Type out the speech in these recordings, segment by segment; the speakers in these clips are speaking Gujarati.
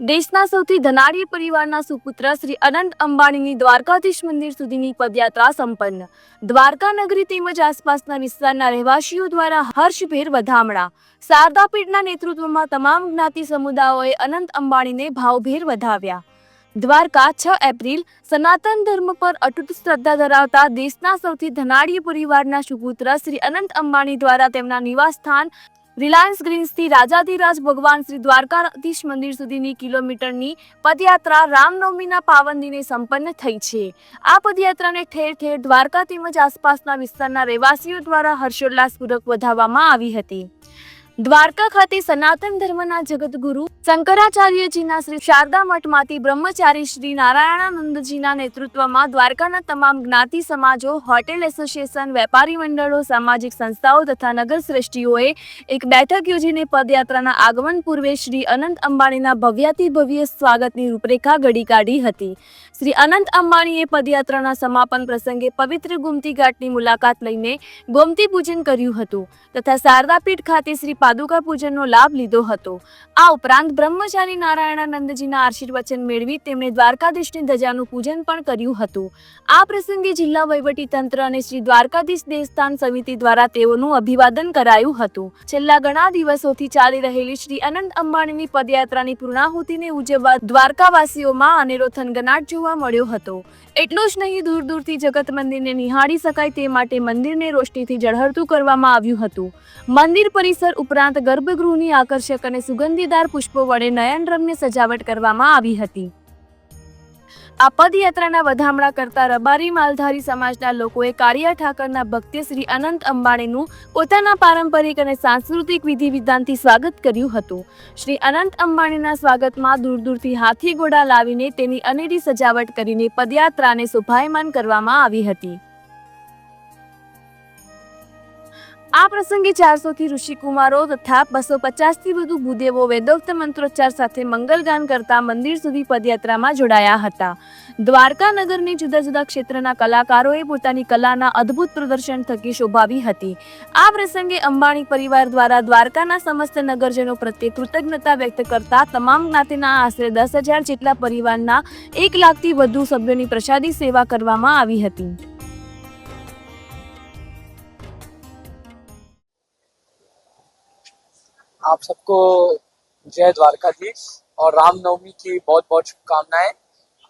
દેશના સૌથી ધનાઢ્ય પરિવારના સુપુત્ર શ્રી અનંત અંબાણીની દ્વારકાધીશ મંદિર સુધીની પદયાત્રા સંપન્ન. દ્વારકા નગરી તેમજ આસપાસના વિસ્તારના રહેવાસીઓ દ્વારા હર્ષભેર વધામણા. શારદાપીઠના નેતૃત્વમાં તમામ જ્ઞાતિ સમુદાયોએ અનંત અંબાણીને ભાવભેર વધાવ્યા. દ્વારકા છ એપ્રિલ સનાતન ધર્મ પર અતૂટ શ્રદ્ધા ધરાવતા દેશના સૌથી ધનાઢ્ય પરિવારના સુપુત્ર શ્રી અનંત અંબાણી દ્વારા તેમના નિવાસસ્થાન રિલાયન્સ ગ્રીન્સથી રાજાધિરાજ ભગવાન શ્રી દ્વારકાધીશ મંદિર સુધીની કિલોમીટરની પદયાત્રા રામનવમીના પાવન દિને સંપન્ન થઈ છે. આ પદયાત્રાને ઠેર ઠેર દ્વારકા તેમજ આસપાસના વિસ્તારના રહેવાસીઓ દ્વારા હર્ષોલ્લાસપૂર્વક વધાવવામાં આવી હતી. દ્વારકા ખાતે સનાતન ધર્મના જગતગુરુ શંકરાચાર્યજીના શ્રી શારદા મઠમાંથી બ્રહ્મચારી શ્રી નારાયણાનંદજીના નેતૃત્વમાં દ્વારકાના તમામ જ્ઞાતિ સમાજો, હોટેલ એસોસિએશન, વેપારી મંડળો, સામાજિક સંસ્થાઓ તથા નગર શ્રેષ્ઠીઓએ એક બેઠક યોજીને પદયાત્રાના આગમન પૂર્વે શ્રી અનંત અંબાણીના ભવ્યાતિ ભવ્ય સ્વાગતની રૂપરેખા ઘડી કાઢી હતી. શ્રી અનંત અંબાણીએ પદયાત્રાના સમાપન પ્રસંગે પવિત્ર ગોમતી ઘાટની મુલાકાત લઈને ગોમતી પૂજન કર્યું હતું તથા શારદાપીઠ ખાતે શ્રી પાદુકા પૂજનનો લાભ લીધો હતો. આ ઉપરાંત બ્રહ્મચારી નારાયણાનંદજીના આશીર્વચન મેળવી તેમણે દ્વારકાધીશની ધજાનું પૂજન પણ કર્યું હતું. આ પ્રસંગે જિલ્લા વહીવટી અને શ્રી દ્વારકાધીશ દેવસ્થાન સમિતિ દ્વારા તેઓનું અભિવાદન કરાયું હતું. છેલ્લા ઘણા દિવસોથી ચાલી રહેલી શ્રી અનંત અંબાણીની પદયાત્રાની પૂર્ણાહુતિને ઉજવવા દ્વારકાવાસીઓમાં અનેરો થનગનાટ જોવા મળ્યો હતો. એટલું જ નહીં, દૂર દૂરથી જગત મંદિરને નિહાળી શકાય તે માટે મંદિરને રોશનીથી ઝળહળતું કરવામાં આવ્યું હતું. મંદિર પરિસર ઉપરાંત ગર્ભગૃહની આકર્ષક અને સુગંધીદાર પુષ્પો વડે નયનરમ્ય સજાવટ કરવામાં આવી હતી. આ પદયાત્રાના વધામણા કરતા રબારી માલધારી સમાજના લોકોએ કાળિયા ઠાકરના ભક્તે શ્રી અનંત અંબાણીનું પોતાના પારંપરિક અને સાંસ્કૃતિક વિધિ વિધાનથી સ્વાગત કર્યું હતું. શ્રી અનંત અંબાણીના સ્વાગતમાં દૂર દૂરથી હાથી ઘોડા લાવીને તેની અનેરી સજાવટ કરીને પદયાત્રાને શોભાયમાન કરવામાં આવી હતી. આ પ્રસંગે ચારસો થી ઋષિકુમારો તથા બસો પચાસથી વધુ ભૂદેવો વેદોક્ત મંત્રોચ્ચાર સાથે મંગલગાન કરતા મંદિર સુધી પદયાત્રામાં જોડાયા હતા. દ્વારકા નગરની જુદા જુદા ક્ષેત્રના કલાકારોએ પોતાની કલાના અદ્ભુત પ્રદર્શન થકી શોભાવી હતી. આ પ્રસંગે અંબાણી પરિવાર દ્વારા દ્વારકાના સમસ્ત નગરજનો પ્રત્યે કૃતજ્ઞતા વ્યક્ત કરતા તમામ જ્ઞાતિના આશરે દસ હજાર જેટલા પરિવારના એક લાખથી વધુ સભ્યોની પ્રસાદી સેવા કરવામાં આવી હતી. आप सबको जय द्वारकाधीश और रामनवमी की बहुत बहुत शुभकामनाएँ।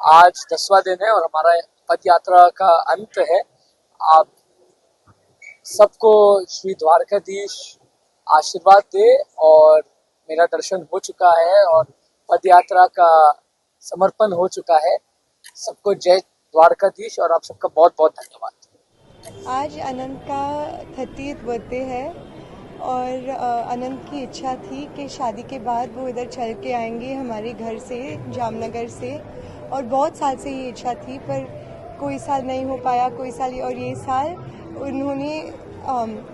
आज दसवा दिन है और हमारा पद यात्रा का अंत है। आप सबको श्री द्वारकाधीश आशीर्वाद दे और मेरा दर्शन हो चुका है और पद यात्रा का समर्पण हो चुका है। सबको जय द्वारकाधीश और आप सबका बहुत बहुत धन्यवाद। आज अनंत का थर्टीथ बर्थडे है। और अनंत की इच्छा थी कि शादी के बाद वो इधर चल के आएँगे हमारे घर से, जामनगर से। और बहुत साल से ये इच्छा थी, पर कोई साल नहीं हो पाया, कोई साल और ये साल उन्होंने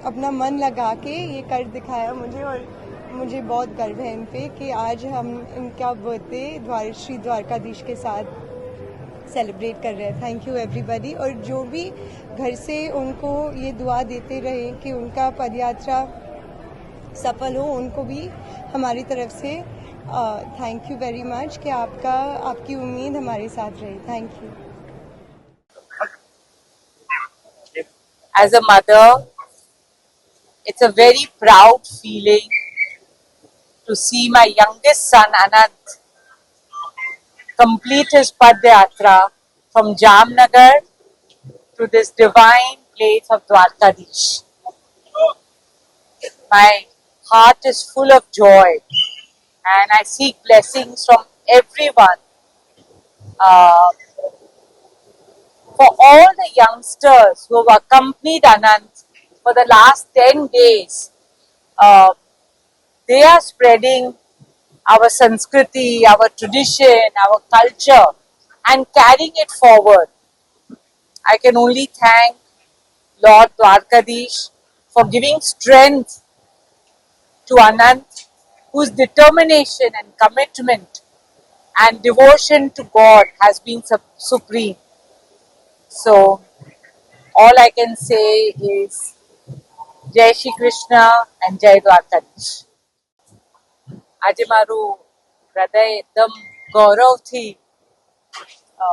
अपना मन लगा के ये कर दिखाया मुझे और मुझे बहुत गर्व है इन पे कि आज हम इनका बर्थडे द्वार श्री द्वारकाधीश के साथ सेलिब्रेट कर रहे हैं। थैंक यू एवरीबॉडी और जो भी घर से उनको ये दुआ देते रहे कि उनका पदयात्रा सफल हो, उनको भी हमारी तरफ़ से थैंक यू वेरी मच कि आपका, आपकी उम्मीद हमारे साथ रही। Thank you as a mother it's a very proud feeling to see my youngest son Anant complete his pad yatra from Jamnagar to this divine place of Dwarkadhish my heart is full of joy and I seek blessings from everyone. Uh, for all the youngsters who have accompanied Anand for the last 10 days, uh, they are spreading our Sanskriti, our tradition, our culture, and carrying it forward. I can only thank Lord Dwarkadish for giving strength to Anand, whose determination and commitment and devotion to God has been sup- supreme. So, all I can say is Jai Shri Krishna and Jai Dwarkadish. આજે મારું હૃદય એકદમ ગૌરવથી અ,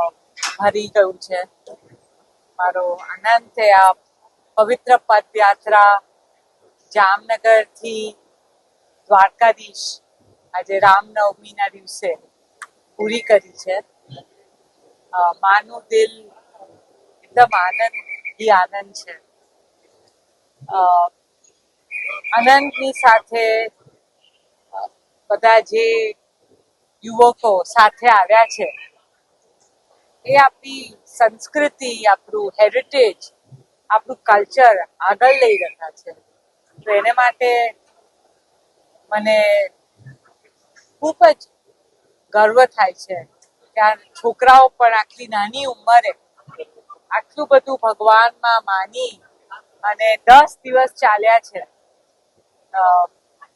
ભરી ગયું છે મારો આનંદ છે આ પવિત્ર પદયાત્રા જામનગરથી દ્વારકાધીશ આજે રામનવમીના દિવસે પૂરી કરી છે. માનું દિલ એકદમ આનંદ આનંદ છે. આનંદની સાથે બધા જે યુવકો સાથે આવ્યા છે, એ આપણી સંસ્કૃતિ, આપણું હેરિટેજ આપણું કલ્ચર આગળ લઈ રહ્યા છે. તો એને માટે મને ખૂબ જ ગર્વ થાય છે કે છોકરાઓ પણ આટલી નાની ઉંમરે આટલું બધું ભગવાનમાં માની અને દસ દિવસ ચાલ્યા છે.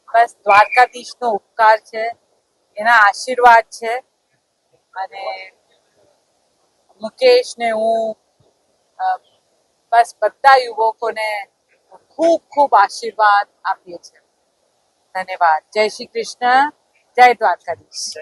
બસ દ્વારકાધીશનો ઉપકાર છે, એના આશીર્વાદ છે અને મુકેશ ને હું બસ બધા યુવકોને ખૂબ ખૂબ આશીર્વાદ આપીએ છીએ. ધન્યવાદ. જય શ્રી કૃષ્ણ. જય દ્વારકાધીશ.